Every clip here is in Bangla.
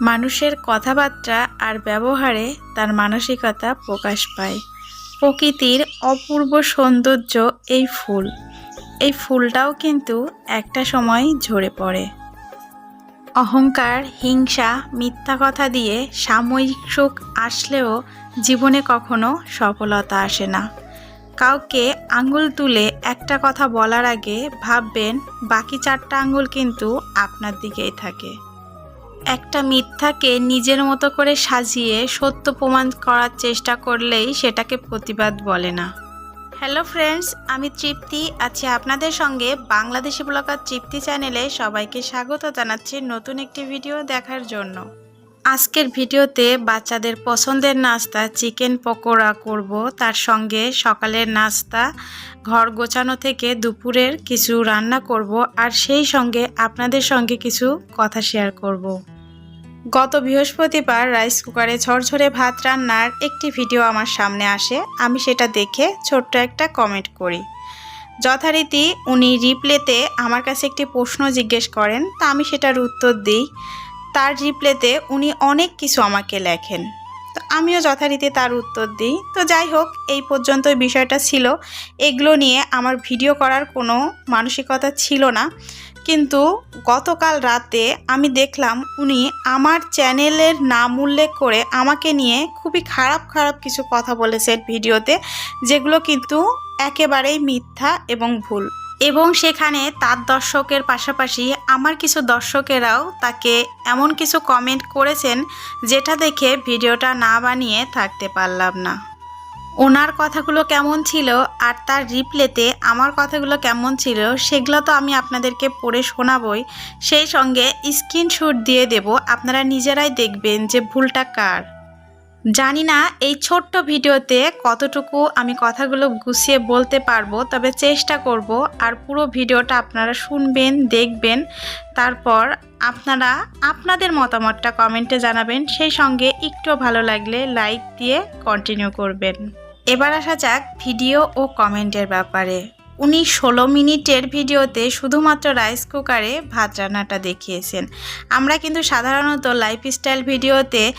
মানুষের কথাবার্তা আর ব্যবহারে তার মানসিকতা প্রকাশ পায়। প্রকৃতির অপূর্ব সৌন্দর্য এই ফুল। এই ফুলটাও কিন্তু একটা সময় ঝরে পড়ে। অহংকার, হিংসা, মিথ্যা কথা দিয়ে সাময়িক সুখ আসলেও জীবনে কখনো সফলতা আসে না। কাউকে আঙুল তুলে একটা কথা বলার আগে ভাববেন, বাকি চারটা আঙুল কিন্তু আপনার দিকেই থাকে। একটা মিথ্যাকে নিজের মতো করে সাজিয়ে সত্য প্রমাণ করার চেষ্টা করলেই সেটাকে প্রতিবাদ বলে না। হ্যালো ফ্রেন্ডস আমি তৃপ্তি, আছি আপনাদের সঙ্গে বাংলাদেশি ব্লগার তৃপ্তি চ্যানেলে সবাইকে স্বাগত জানাচ্ছি নতুন একটি ভিডিও দেখার জন্য। আজকের ভিডিওতে বাচ্চাদের পছন্দের নাস্তা চিকেন পকোড়া করব। তার সঙ্গে সকালের নাস্তা, ঘর গোছানো থেকে দুপুরের কিছু রান্না করব। আর সেই সঙ্গে আপনাদের সঙ্গে কিছু কথা শেয়ার করব। গত বৃহস্পতিবার রাইস কুকারে ঝরঝরে ভাত রান্নার একটি ভিডিও আমার সামনে আসে। আমি সেটা দেখে ছোট্ট একটা কমেন্ট করি। যথারীতি উনি রিপ্লেতে আমার কাছে একটি প্রশ্ন জিজ্ঞেস করেন, তা আমি সেটার উত্তর দিই। তার রিপ্লেতে উনি অনেক কিছু আমাকে লেখেন। তো আমিও যথারীতি তার উত্তর দিই। তো যাই হোক, এই পর্যন্ত বিষয়টা ছিল। এগুলো নিয়ে আমার ভিডিও করার কোনো মানসিকতা ছিল না। কিন্তু গতকাল রাতে আমি দেখলাম উনি আমার চ্যানেলের নাম উল্লেখ করে আমাকে নিয়ে খুবই খারাপ খারাপ কিছু কথা বলেছেন ভিডিওতে, যেগুলো কিন্তু একেবারেই মিথ্যা এবং ভুল। এবং সেখানে তার দর্শকের পাশাপাশি আমার কিছু দর্শকেরাও তাকে এমন কিছু কমেন্ট করেছেন, যেটা দেখে ভিডিওটা না বানিয়ে থাকতে পারলাম না। ওনার কথাগুলো কেমন ছিল আর তার রিপ্লেতে আমার কথাগুলো কেমন ছিল সেগুলো তো আমি আপনাদেরকে পড়ে শোনাবই। সেই সঙ্গে স্ক্রিনশট দিয়ে দেব, আপনারা নিজেরাই দেখবেন যে ভুলটা কার। জানি না এই ছোট্ট ভিডিওতে কতটুকু আমি কথাগুলো গুছিয়ে বলতে পারব, তবে চেষ্টা করব আর পুরো ভিডিওটা আপনারা শুনবেন, দেখবেন। তারপর আপনারা আপনাদের মতামতটা কমেন্টে জানাবেন, সেই সঙ্গে একটু ভালো লাগলে লাইক দিয়ে কন্টিনিউ করবেন। এবার আসা যাক ভিডিও ও কমেন্টের ব্যাপারে। উনি ষোলো মিনিটের ভিডিওতে শুধুমাত্র রাইস কুকারে ভাত রান্নাটা দেখিয়েছেন। আমরা কিন্তু সাধারণত লাইফস্টাইল ভিডিওতে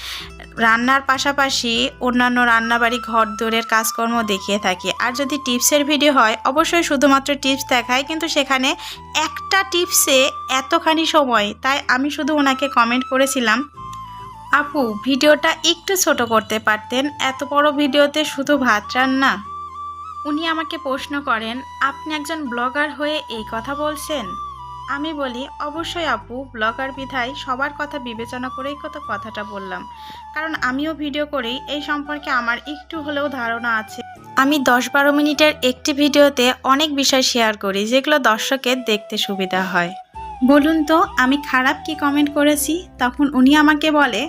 রান্নার পাশাপাশি অন্যান্য রান্নাবাড়ি, ঘর দৌড়ের কাজকর্ম দেখিয়ে থাকি। আর যদি টিপসের ভিডিও হয়, অবশ্যই শুধুমাত্র টিপস দেখায় কিন্তু সেখানে একটা টিপসে এতখানি সময়, তাই আমি শুধু ওনাকে কমেন্ট করেছিলাম। আপু, ভিডিওটা একটু ছোট করতে পারতেন। এত বড় ভিডিওতে শুধু ভাত রান্না? উনি আমাকে প্রশ্ন করেন, আপনি একজন ব্লগার হয়ে এই কথা বলছেন? আমি বলি, অবশ্যই আপু, ব্লগার বিধায় সবার কথা বিবেচনা করেই কত কথাটা বললাম। কারণ আমিও ভিডিও করি এই সম্পর্কে আমার একটু হলেও ধারণা আছে। আমি দশ বারো মিনিটের একটি ভিডিওতে অনেক বিষয় শেয়ার করি, যেগুলো দর্শকের দেখতে সুবিধা হয়। বলুন তো, আমি খারাপ কি কমেন্ট করেছি? তখন উনি আমাকে বলে,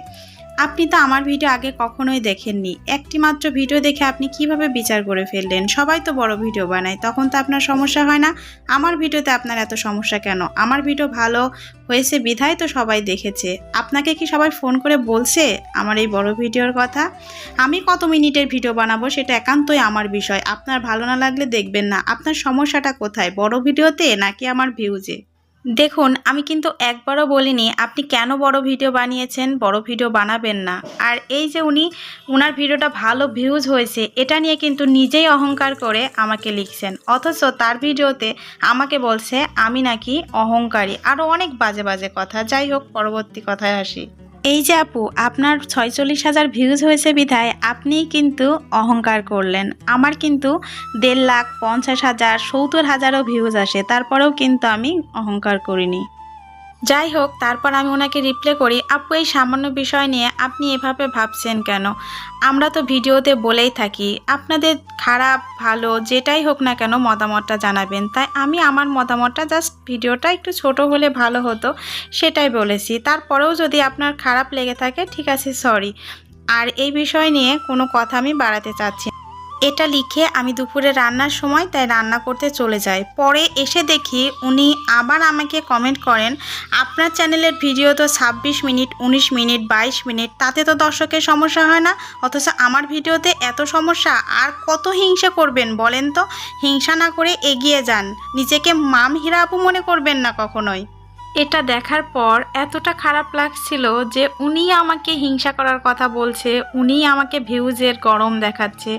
আপনি তো আমার ভিডিও আগে কখনোই দেখেননি। একটি মাত্র ভিডিও দেখে আপনি কীভাবে বিচার করে ফেললেন? সবাই তো বড় ভিডিও বানায়, তখন তো আপনার সমস্যা হয় না। আমার ভিডিওতে আপনার এত সমস্যা কেন? আমার ভিডিও ভালো হয়েছে, বিধায় তো সবাই দেখেছে। আপনাকে কি সবাই ফোন করে বলছে আমার এই বড় ভিডিওর কথা? আমি কত মিনিটের ভিডিও বানাবো সেটা একান্তই আমার বিষয়। আপনার ভালো না লাগলে দেখবেন না। আপনার সমস্যাটা কোথায়? বড় ভিডিওতে নাকি আমার ভিউজে দেখুন, আমি কিন্তু একবারও বলিনি, আপনি কেন বড় ভিডিও বানিয়েছেন, বড় ভিডিও বানাবেন না। আর এই যে উনি ওনার ভিডিওটা ভালো ভিউজ হয়েছে, এটা নিয়ে কিন্তু নিজেই অহংকার করে আমাকে লিখছেন। অথচ তার ভিডিওতে আমাকে বলছে, আমি নাকি অহংকারী। আরও অনেক বাজে বাজে কথা। যাই হোক, পরবর্তী কথায় আসি। এই যে আপু, আপনার ছয়চল্লিশ হাজার ভিউজ হয়েছে বিধায় আপনি কিন্তু অহংকার করলেন। আমার কিন্তু দেড় লাখ পঞ্চাশ হাজার, সত্তর হাজারও ভিউজ আসে, তারপরেও কিন্তু আমি অহংকার করিনি। যাই হোক, তারপর আমি ওনাকে রিপ্লে করি, আপু, এই সামান্য বিষয় নিয়ে আপনি এভাবে ভাবছেন কেন? আমরা তো ভিডিওতে বলেই থাকি, আপনাদের খারাপ, ভালো, যেটাই হোক না কেন মতামতটা জানাবেন। তাই আমি আমার মতামতটা জাস্ট ভিডিওটা একটু ছোট হলে ভালো হতো, সেটাই বলেছি। তারপরেও যদি আপনার খারাপ লেগে থাকে, ঠিক আছে সরি আর এই বিষয় নিয়ে কোনো কথা আমি বাড়াতে চাচ্ছি। এটা লিখে আমি দুপুরে রান্নার সময় তাই রান্না করতে চলে যাই। পরে এসে দেখি উনি আবার আমাকে কমেন্ট করেন, আপনার চ্যানেলের ভিডিও তো ছাব্বিশ মিনিট, উনিশ মিনিট, বাইশ মিনিট, তাতে তো দর্শকের সমস্যা হয় না। অথচ আমার ভিডিওতে এত সমস্যা, আর কত হিংসা করবেন বলেন তো? হিংসা না করে এগিয়ে যান। নিজেকে মাম হীরা আপু মনে করবেন না কখনোই। এটা দেখার পর এতটা খারাপ লাগছিল যে উনি আমাকে হিংসা করার কথা বলছে, উনি আমাকে ভিউজের গরম দেখাচ্ছে।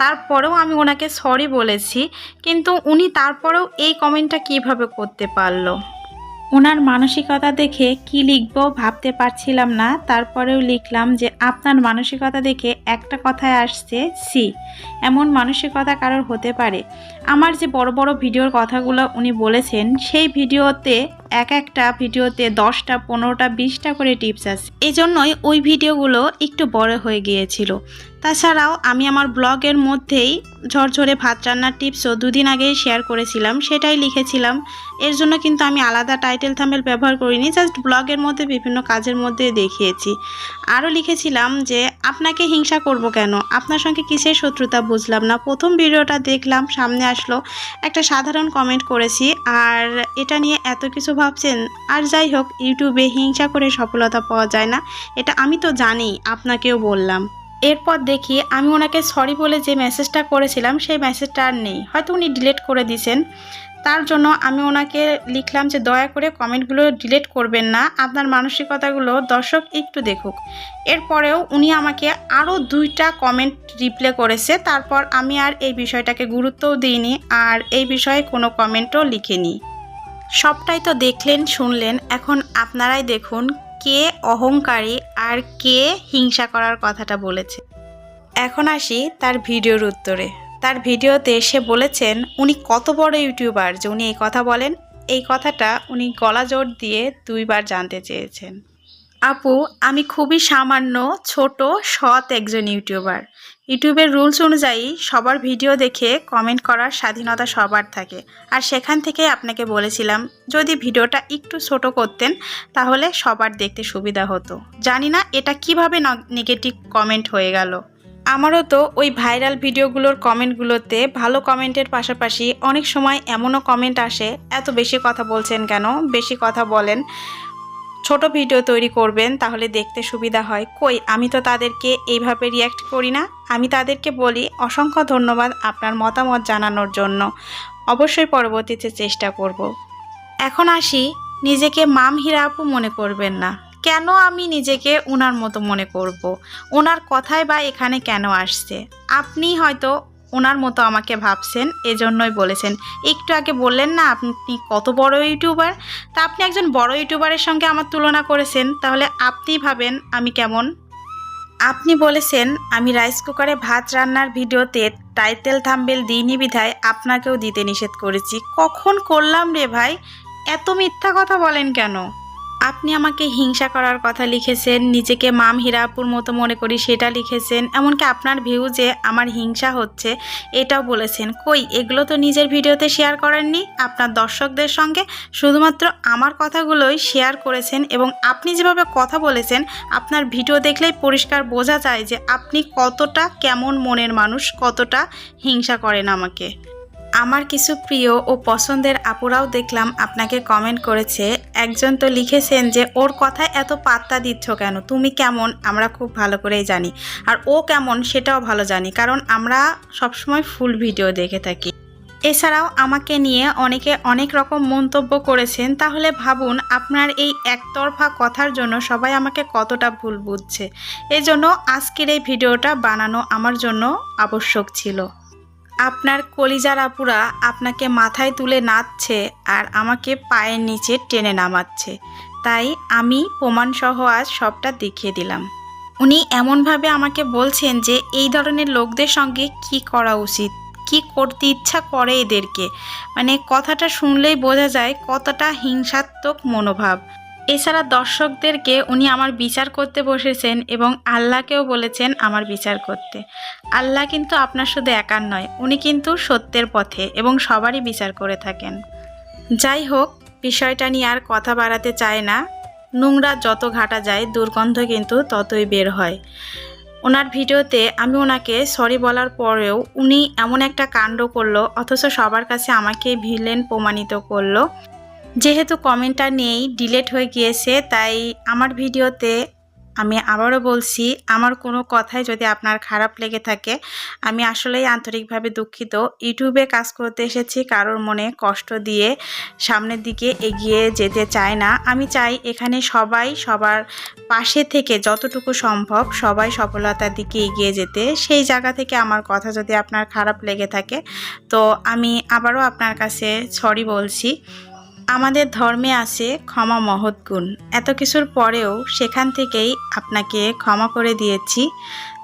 তারপরেও আমি ওনাকে সরি বলেছি, কিন্তু উনি তারপরেও এই কমেন্টটা কীভাবে করতে পারল? ওনার মানসিকতা দেখে কি লিখব ভাবতে পারছিলাম না। তারপরেও লিখলাম যে, আপনার মানসিকতা দেখে একটা কথায় আসছে সি এমন মানসিকতা কারোর হতে পারে। আমার যে বড় বড় ভিডিওর কথাগুলো উনি বলেছেন, সেই ভিডিওতে এক একটা ভিডিওতে দশটা, পনেরোটা, বিশটা করে টিপস আছে। এই জন্যই ওই ভিডিওগুলো একটু বড় হয়ে গিয়েছিল। তাছাড়াও আমি আমার ব্লগের মধ্যেই ঝরঝরে ভাত রান্নার টিপসও দুদিন আগেই শেয়ার করেছিলাম, সেটাই লিখেছিলাম। এর জন্য কিন্তু আমি আলাদা টাইটেল থামেল ব্যবহার করিনি, জাস্ট ব্লগের মধ্যে বিভিন্ন কাজের মধ্যে দেখিয়েছি। আরও লিখেছিলাম যে, আপনাকে হিংসা করব কেন? আপনার সঙ্গে কিসের শত্রুতা বুঝলাম না। প্রথম ভিডিওটা দেখলাম, সামনে আসলো, একটা সাধারণ কমেন্ট করেছি, আর এটা নিয়ে এত কিছু ভাবছেন, আর যাই হোক, ইউটিউবে হিংসা করে সফলতা পাওয়া যায় না, এটা আমি তো জানি, আপনাকেও বললাম। এরপর দেখি আমি ওনাকে সরি বলে যে মেসেজটা করেছিলাম, সেই মেসেজটা আর নেই। হয়তো উনি ডিলিট করে দিয়েছেন তার জন্য আমি ওনাকে লিখলাম যে, দয়া করে কমেন্টগুলো ডিলিট করবেন না, আপনার মানসিকতাগুলো দর্শক একটু দেখুক। এরপরেও উনি আমাকে আরও দুইটা কমেন্ট রিপ্লে করেছে, তারপর আমি আর এই বিষয়টাকে গুরুত্বও দিইনি, আর এই বিষয়ে কোনো কমেন্টও লিখিনি। সবটাই তো দেখলেন, শুনলেন। এখন আপনারাই দেখুন কে অহংকারী আর কে হিংসা করার কথাটা বলেছে। এখন আসি তার ভিডিওর উত্তরে। তার ভিডিওতে সে বলেছেন, উনি কত বড় ইউটিউবার যে উনি এই কথা বলেন। এই কথাটা উনি গলা জোর দিয়ে দুইবার জানতে চেয়েছেন। আপু, আমি খুবই সামান্য, ছোট, সৎ একজন ইউটিউবার। ইউটিউবের রুলস অনুযায়ী সবার ভিডিও দেখে কমেন্ট করার স্বাধীনতা সবার থাকে। আর সেখান থেকে আপনাকে বলেছিলাম, যদি ভিডিওটা একটু ছোট করতেন, তাহলে সবার দেখতে সুবিধা হতো। জানি না এটা কীভাবে নেগেটিভ কমেন্ট হয়ে গেল। আমারও তো ওই ভাইরাল ভিডিওগুলোর কমেন্টগুলোতে ভালো কমেন্টের পাশাপাশি অনেক সময় এমনও কমেন্ট আসে, এত বেশি কথা বলছেন কেন? বেশি কথা বলেন। ছোট ভিডিও তৈরি করবেন, তাহলে দেখতে সুবিধা হয়। কই, আমি তো তাদেরকে এইভাবে রিয়্যাক্ট করি না। আমি তাদেরকে বলি, অসংখ্য ধন্যবাদ আপনার মতামত জানানোর জন্য। অবশ্যই পরবর্তীতে চেষ্টা করব। এখন আসি, নিজেকে মাম হীরা আপু মনে করবেন না। কেন আমি নিজেকে ওনার মতো মনে করব। ওনার কথায় বা এখানে কেন আসছে? আপনি হয়তো ওনার মতো আমাকে ভাবছেন, এজন্যই বলেছেন। একটু আগে বললেন না, আপনি কত বড় ইউটিউবার? তা আপনি একজন বড় ইউটিউবারের সঙ্গে আমার তুলনা করেছেন, তাহলে আপনি ভাবেন আমি কেমন? আপনি বলেছেন, আমি রাইস কুকারে ভাত রান্নার ভিডিওতে টাইটেল থাম্বেল দিইনি বিধায় আপনাকেও দিতে নিষেধ করেছি। কখন করলাম রে ভাই? এত মিথ্যা কথা বলেন কেন? আপনি আমাকে হিংসা করার কথা লিখেছেন, নিজেকে মাম হীরাপুর মতো মনে করি সেটা লিখেছেন, এমনকি আপনার ভিউ যে আমার হিংসা হচ্ছে, এটাও বলেছেন। কই, এগুলো তো নিজের ভিডিওতে শেয়ার করেননি? আপনার দর্শকদের সঙ্গে শুধুমাত্র আমার কথাগুলোই শেয়ার করেছেন এবং আপনি যেভাবে কথা বলেছেন, আপনার ভিডিও দেখলেই পরিষ্কার বোঝা যায় যে আপনি কতটা কেমন মনের মানুষ, কতটা হিংসা করেন আমাকে। আমার কিছু প্রিয় ও পছন্দের আপুরাও দেখলাম আপনাকে কমেন্ট করেছে। একজন তো লিখেছেন যে, ওর কথায় এত পাত্তা দিচ্ছ কেন? তুমি কেমন? আমরা খুব ভালো করেই জানি। আর ও কেমন সেটাও ভালো জানি, কারণ আমরা সবসময় ফুল ভিডিও দেখে থাকি। এছাড়াও আমাকে নিয়ে অনেকে অনেক রকম মন্তব্য করেছেন, তাহলে ভাবুন আপনার এই একতরফা কথার জন্য সবাই আমাকে কতটা ভুল বুঝছে। এজন্য আজকের এই ভিডিওটা বানানো আমার জন্য আবশ্যক ছিল। আপনার কলিজার আপুরা আপনাকে মাথায় তুলে নাচছে আর আমাকে পায়ের নিচে টেনে নামাচ্ছে। তাই আমি প্রমাণসহ আজ সবটা দেখিয়ে দিলাম। উনি এমনভাবে আমাকে বলছেন যে এই ধরনের লোকদের সঙ্গে কি করা উচিত, কি করতে ইচ্ছা করে এদেরকে। মানে কথাটা শুনলেই বোঝা যায় কতটা হিংসাত্মক মনোভাব। এছাড়া দর্শকদেরকে উনি আমার বিচার করতে বসেছেন এবং আল্লাহকেও বলেছেন আমার বিচার করতে। আল্লাহ কিন্তু আপনার শুধু একার নয়, উনি কিন্তু সত্যের পথে এবং সবারই বিচার করে থাকেন। যাই হোক, বিষয়টা নিয়ে আর কথা বাড়াতে চায় না। নোংরা যত ঘাটা যায়, দুর্গন্ধ কিন্তু ততই বের হয়। ওনার ভিডিওতে আমি ওনাকে সরি বলার পরেও উনি এমন একটা কাণ্ড করল, অথচ সবার কাছে আমাকে ভিলেন প্রমাণিত করল। যেহেতু কমেন্টটা নেই, ডিলেট হয়ে গিয়েছে, তাই আমার ভিডিওতে আমি আবারও বলছি, আমার কোনো কথাই যদি আপনার খারাপ লেগে থাকে, আমি আসলেই আন্তরিকভাবে দুঃখিত। ইউটিউবে কাজ করতে এসেছি কারোর মনে কষ্ট দিয়ে সামনের দিকে এগিয়ে যেতে চায় না। আমি চাই এখানে সবাই সবার পাশে থেকে যতটুকু সম্ভব সবাই সফলতার দিকে এগিয়ে যেতে। সেই জায়গা থেকে আমার কথা যদি আপনার খারাপ লেগে থাকে, তো আমি আবারও আপনার কাছে সরি বলছি। আমাদের ধর্মে আছে ক্ষমা মহৎ গুণ। এত কিছুর পরেও সেখান থেকেই আপনাকে ক্ষমা করে দিয়েছি।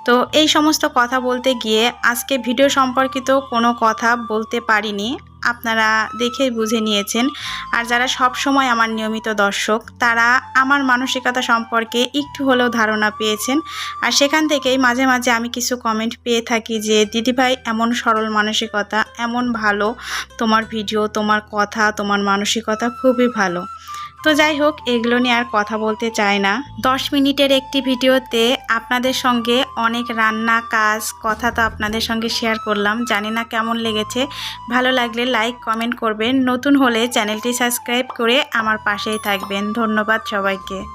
তো এই সমস্ত কথা বলতে গিয়ে আজকে ভিডিও সম্পর্কিত কোনো কথা বলতে পারিনি। আপনারা দেখে বুঝে নিয়েছেন। আর যারা সব সময় আমার নিয়মিত দর্শক, তারা আমার মানসিকতা সম্পর্কে একটু হলেও ধারণা পেয়েছেন। আর সেখান থেকেই মাঝে মাঝে আমি কিছু কমেন্ট পেয়ে থাকি যে দিদিভাই এমন সরল মানসিকতা, এমন ভালো। তোমার ভিডিও তোমার কথা, তোমার মানসিকতা খুবই ভালো। তো যাই হোক, এগুলো নিয়ে আর কথা বলতে চাই না। দশ মিনিটের একটি ভিডিওতে আপনাদের সঙ্গে অনেক রান্না, কাজ, কথা তো আপনাদের সঙ্গে শেয়ার করলাম। জানি না কেমন লেগেছে। ভালো লাগলে লাইক কমেন্ট করবেন। নতুন হলে চ্যানেলটি সাবস্ক্রাইব করে আমার পাশেই থাকবেন। ধন্যবাদ সবাইকে।